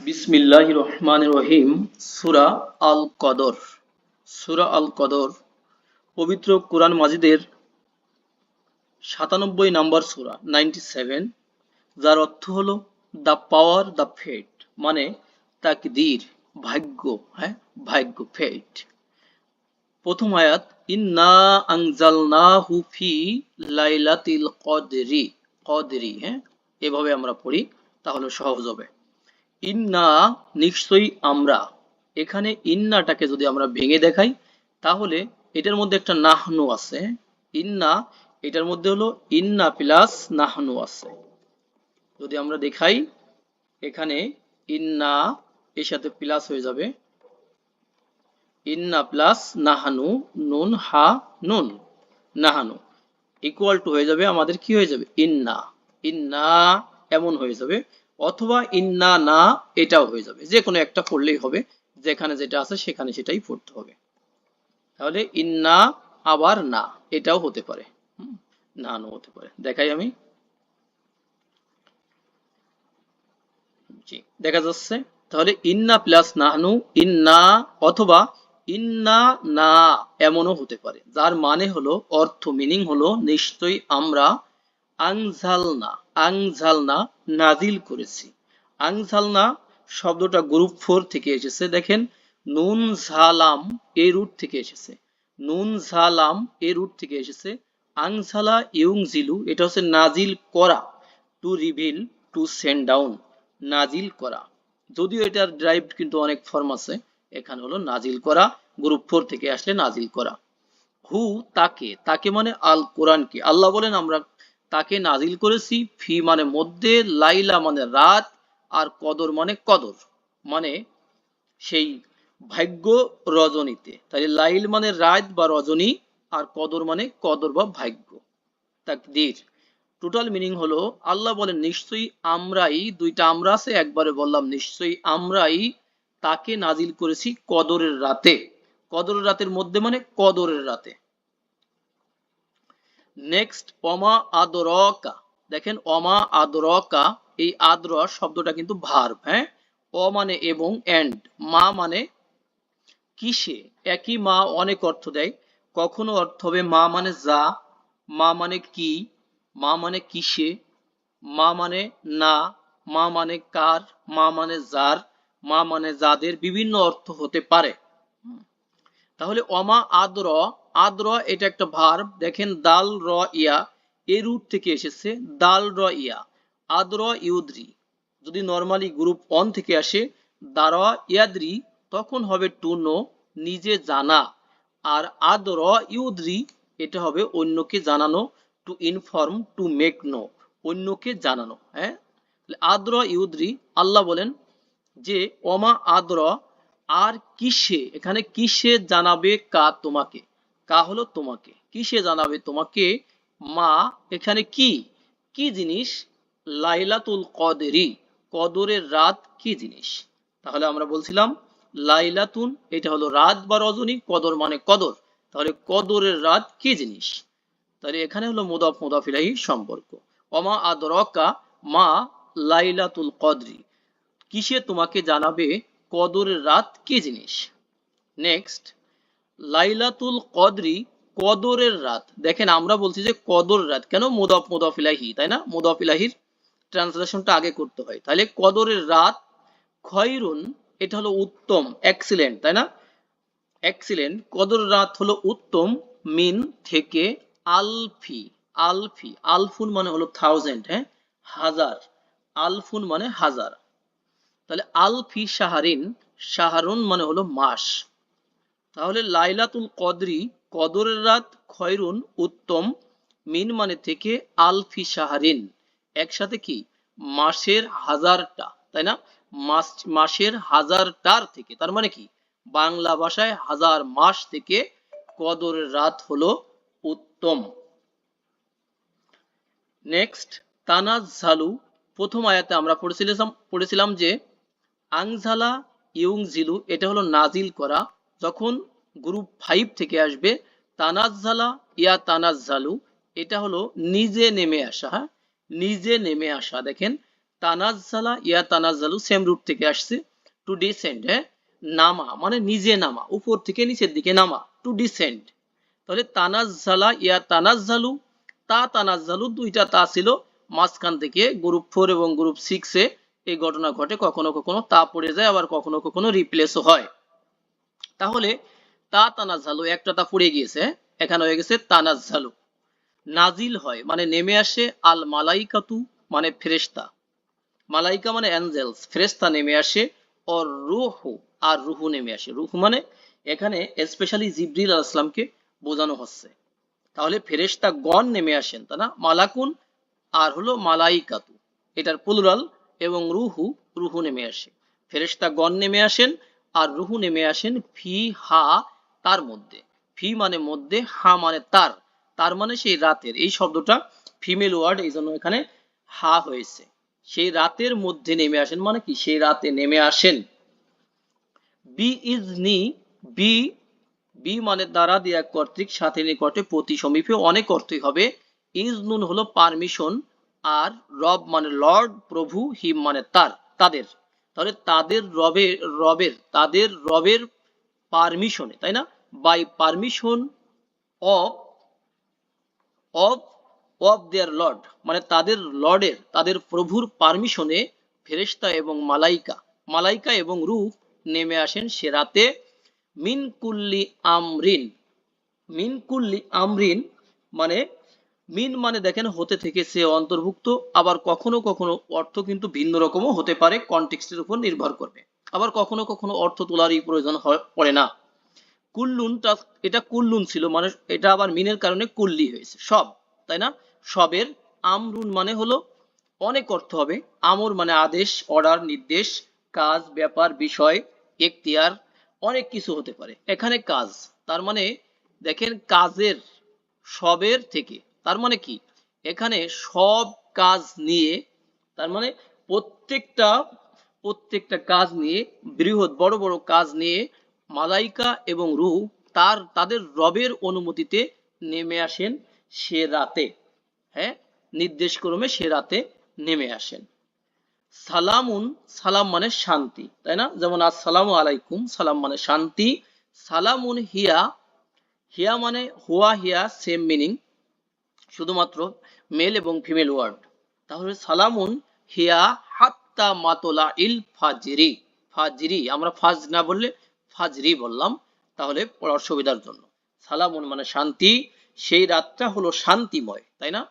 বিসমিল্লাহ রহমান রহিম সুরা আল কদর সুরা আল কদর পবিত্র কোরআন মাজিদের সাতানব্বই নাম্বার সুরা, নাইনটি সেভেন, যার অর্থ হলো দ্য পাওয়ার, দ্য ফেট মানে তাকদীর, ভাগ্য হ্যাঁ? ভাগ্য ফেট প্রথম আয়াত, ইন্না আনজালনাহু হুফি লাইলাতিল কদরি কদরি হ্যাঁ? এভাবে আমরা পড়ি, তাহলে সহজ হবে। ইন্না নিশ্চয়ই আমরা। এখানে ইন্নাটাকে যদি আমরা ভেঙে দেখাই, তাহলে এটার মধ্যে একটা নাহনু আছে। ইন্না, এটার মধ্যে হলো ইন্না প্লাস নাহনু আছে। যদি আমরা দেখাই, এখানে ইন্না এর সাথে প্লাস হয়ে যাবে। ইন্না প্লাস নাহানু, নুন, হা, নুন, নাহানু। ইকুয়াল টু হয়ে যাবে আমাদের কি হয়ে যাবে? ইন্না। ইন্না এমন হয়ে যাবে। অথবা ইন্না না এটাও হয়ে যাবে। যে কোনো একটা পড়লেই হবে যেখানে যেটা আছে সেখানে সেটাই পড়তে হবে। তাহলে ইন্না আবার না এটাও হতে পারে। হুম, নানও হতে পারে। দেখাই আমি। দেখা যাচ্ছে। তাহলে ইন্না প্লাস নাহনু ইন্না অথবা ইন্না না এমনও হতে পারে। যার মানে হলো অর্থ মিনিং হলো নিশ্চয়ই আমরা আংঝালনা আংঝালনা নাজিল করেছি। আংঝালনা শব্দটা গ্রুপ ফোর থেকে এসেছে। দেখেন, নুন ঝালাম এই রুট থেকে এসেছে। নুন ঝালাম এই রুট থেকে এসেছে। আংঝালা ইউং জিলু এটা হচ্ছে নাজিল করা to reveal to send down নাজিল করা। যদিও এটার ড্রাইভ কিন্তু অনেক ফর্ম আছে, এখানে হলো নাজিল করা গ্রুপ ফোর থেকে আসলে নাজিল করা। হু, তাকে তাকে মানে আল কোরআনকে আল্লাহ বলেন আমরা তাকে নাজিল করেছি ফি মানে মধ্যে, লাইলা মানে রাত, আর কদর মানে কদর মানে সেই ভাগ্য রজনীতে। তাহলে লাইল মানে রাত বা রজনী, আর কদর মানে কদর বা ভাগ্য। তাকদীর। টোটাল মিনিং হলো, আল্লাহ বলেন, নিশ্চয়ই আমরাই, দুইটা আমরা আছে, একবারে বললাম, নিশ্চয়ই আমরাই তাকে নাজিল করেছি কদরের রাতে। কদরের রাতের মধ্যে মানে কদরের রাতে। নেক্সট অমা আদরকা। দেখেন, অমা আদরকা, এই আদর শব্দটা কিন্তু ভার্ব হ্যাঁ? অ মানে এবং এন্ড মা মানে কিসে? একই মা অনেক অর্থ দেয়। কখনো অর্থ হবে মা মানে যা, মা মানে কি, মা মানে কিসে, মা মানে না, মা মানে কার, মা মানে যার, মা মানে যাদের বিভিন্ন অর্থ হতে পারে। তাহলে অমা আদ্র আদ্র এটা একটা ভার্ব দেখেন দাল, র, ইয়া এই রুট থেকে এসেছে, দাল, র, ইয়া, আদ্র, ইউদ্রি। যদি নর্মালি গ্রুপ অন থেকে আসে, দারা, ইয়াদ্রি, তখন হবে টু নো নিজে জানা। আর আদর, ইউদ্রি, এটা হবে অন্যকে জানানো to inform to make know অন্যকে জানানো হ্যাঁ? আদ্র, ইউদ্রি, আল্লাহ বলেন যে অমা আদ্র, আর কিসে, এখানে কিসে জানাবে কা তোমাকে? কা হলো তোমাকে। কিসে জানাবে তোমাকে? মা, এখানে কি? কি জিনিস? লাইলাতুল কদরি, কদরের রাত কি জিনিস? তাহলে আমরা বলছিলাম, লাইলাতুন, এটা হলো রাত বা রজনী, কদর মানে কদর। তাহলে কদরের রাত কি জিনিস? তাহলে এখানে হলো মুদাফ মুদাফিলাহি সম্পর্ক। অমা আদরকা মা লাইলাতুল কদরি। কিসে তোমাকে জানাবে কদরের রাত কি জিনিস? নেক্সট লাইলাতুল কদরি কদরের রাত। দেখেন, আমরা বলছি যে কদর রাত। কেন? মুদাফ মুদাফিলাহি তাই না? মুদাফিলাহির ট্রান্সলেশনটা আগে করতে হয়। তাহলে কদরের রাত খয়রুন, এটা হলো উত্তম এক্সিলেন্ট তাই না? এক্সিলেন্ট কদর রাত হলো উত্তম, মিন থেকে আলফি আলফি, আলফুন মানে হলো থাউজেন্ড হ্যাঁ? হাজার। আলফুন মানে হাজার। তাহলে আলফি সাহারিন সাহারুন মানে হলো মাস। তাহলে লাইলাতুল কদরি, কদরের রাত খয়রুন উত্তম, মিন মানে থেকে আলফি সাহারিন একসাথে কি? মাসের হাজারটা, তাই না? মাস, মাসের হাজারটার থেকে, তার মানে কি? বাংলা ভাষায় হাজার মাস থেকে কদরের রাত হলো উত্তম। নেক্সট, তানাজ্জালু, প্রথম আয়াতে আমরা পড়েছিলাম পড়েছিলাম যে আংঝালা ইউং জিলু এটা হলো নাজিল করা যখন গ্রুপ ফাইভ থেকে আসবে, তানাজ্জালা ইয়া তানাজ্জালু, এটা হলো নিজে নেমে আসা হ্যাঁ? নিজে নেমে আসা, দেখেন, তানাজ্জালা ইয়া তানাজ্জালু সেম রুট থেকে আসছে টু ডিসেন্ড হ্যাঁ? নামা মানে নিজে নামা, উপর থেকে নিচের দিকে নামা টু ডিসেন্ড তাহলে তানাজ্জালা ইয়া তানাজ্জালু, তা তানাজ্জালু, দুইটা তা ছিল, মাঝখান থেকে গ্রুপ ফোর এবং গ্রুপ সিক্সে এই ঘটনা ঘটে, কখনো কখনো তা পড়ে যায়, আবার কখনো কখনো রিপ্লেসও হয়। তাহলে তা তানাজ্জালু, একটা তা পড়ে গিয়েছে? এখানে হয়ে গেছে তানাজ্জালু। নাজিল হয় মানে নেমে আসে আল মালাইকাতু মানে ফেরেশতা। মালাইকা মানে অ্যাঞ্জেলস ফেরেশতা নেমে আসে, অর রুহু, আর রুহু নেমে আসে। রুহু মানে এখানে স্পেশালি জিব্রিল আলাইহিস সালামকে বোঝানো হচ্ছে। তাহলে ফেরেশতা গণ নেমে আসেন তা না? মালাকুন, আর হলো মালাইকাতু, এটার প্লুরাল এবং রুহু রুহু নেমে আসে। ফেরেশতা গণ নেমে আসেন আর রুহু নেমে আসেন ফি, হা, তার মধ্যে। ফি মানে মধ্যে, হা মানে তার। তার মানে সেই রাতের। এই শব্দটা ফিমেল ওয়ার্ড, এই জন্য এখানে হা হয়েছে। সেই রাতের মধ্যে নেমে আসেন মানে কি? সেই রাতে নেমে আসেন। বি ইজ নি, বি বি মানে দ্বারা দেয়া কর্তৃক সাথে নিকটে প্রতি সমীপে অনেক অর্থই হবে। ইজ নুন হলো পারমিশন, আর রব মানে লর্ড, প্রভু, হিম মানে তার, তাদের। তাহলে তাদের রবের রবের, তাদের রবের পারমিশনে তাই না? By permission of of of their lord মানে তাদের লর্ডের তাদের প্রভুর পারমিশনে ফেরেশতা এবং মালাইকা মালাইকা এবং রূহ নেমে আসেন সে রাতে। মিন কুল্লি আমরিন মিন কুল্লি আমরিন মানে মিন মানে দেখেন হতে থেকে সে অন্তর্ভুক্ত, আবার কখনো কখনো অর্থ কিন্তু ভিন্ন রকমও হতে পারে কনটেক্সটের উপর নির্ভর করবে। আবার কখনো কখনো অর্থ তোলারই প্রয়োজন হয়, পড়ে না। কুল্লুনটা এটা কুল্লুন ছিল মানে এটা আবার মিনের কারণে কুল্লি হয়েছে, সব, তাই না? সবের আমরুন মানে হলো অনেক অর্থ হবে, আমর মানে আদেশ, অর্ডার, নির্দেশ, কাজ, ব্যাপার, বিষয়, এখতিয়ার, অনেক কিছু হতে পারে। এখানে কাজ, তার মানে দেখেন কাজের সবের থেকে তার মানে কি? এখানে সব কাজ নিয়ে, তার মানে প্রত্যেকটা প্রত্যেকটা কাজ নিয়ে, বৃহৎ, বড় বড় কাজ নিয়ে মালাইকা এবং রূহ তার, তাদের রবের অনুমতিতে নেমে আসেন সে রাতে। হ্যাঁ? নির্দেশক্রমে সে রাতে নেমে আসেন। সালামুন, সালাম মানে শান্তি, তাই না? যেমন, আসসালামু আলাইকুম, সালাম মানে শান্তি। সালামুন হিয়া হিয়া মানে হুয়া, হিয়া সেম মিনিং শুধুমাত্র মেল এবং ফিমেল ওয়ার্ড তাহলে সালামুন হিয়া হাত্তা মাতলা ইল ফাজরি। ফাজরি, আমরা ফাজ না বললে ফাজরি বললাম, তাহলে পড়ার সুবিধার জন্য। সালামুন মানে শান্তি, সেই রাতটা হলো শান্তিময়, তাই না?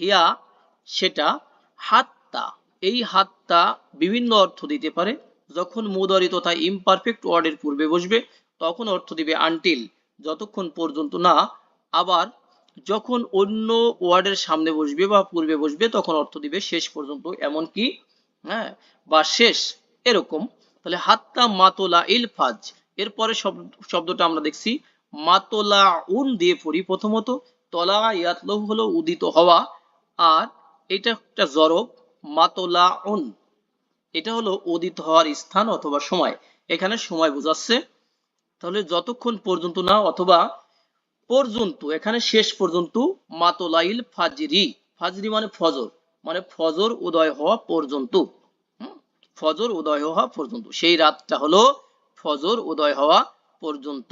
হিয়া সেটা হাত্তা, এই হাতটা বিভিন্ন অর্থ দিতে পারে। যখন মুদারি তথা ইমপারফেক্ট ওয়ার্ডের পূর্বে বসবে, তখন অর্থ দিবে আনটিল যতক্ষণ পর্যন্ত না, আবার যখন অন্য ওয়ার্ডের সামনে বসবে বা পূর্বে বসবে, তখন অর্থ দিবে শেষ পর্যন্ত এমন কি হ্যাঁ বা শেষ, এরকম। তাহলে হাত্তা মাতোলা ইল ফাজ, এরপরে শব্দটা আমরা দেখছি, মাতোলা উন দিয়ে পড়ি প্রথমত, তলা ইয়াতলহ হলো উদিত হওয়া, আর এটা একটা জরব, মাতোলা উন, এটা হলো উদিত হওয়ার স্থান অথবা সময়। এখানে সময় বোঝাচ্ছে। তাহলে যতক্ষণ পর্যন্ত না, অথবা পর্যন্ত, এখানে শেষ পর্যন্ত, মাতলাইল ফাজরি। ফাজরি মানে ফজর মানে ফজর উদয় হওয়া পর্যন্ত। ফজর উদয় হওয়া পর্যন্ত। সেই রাতটা হলো ফজর উদয় হওয়া পর্যন্ত।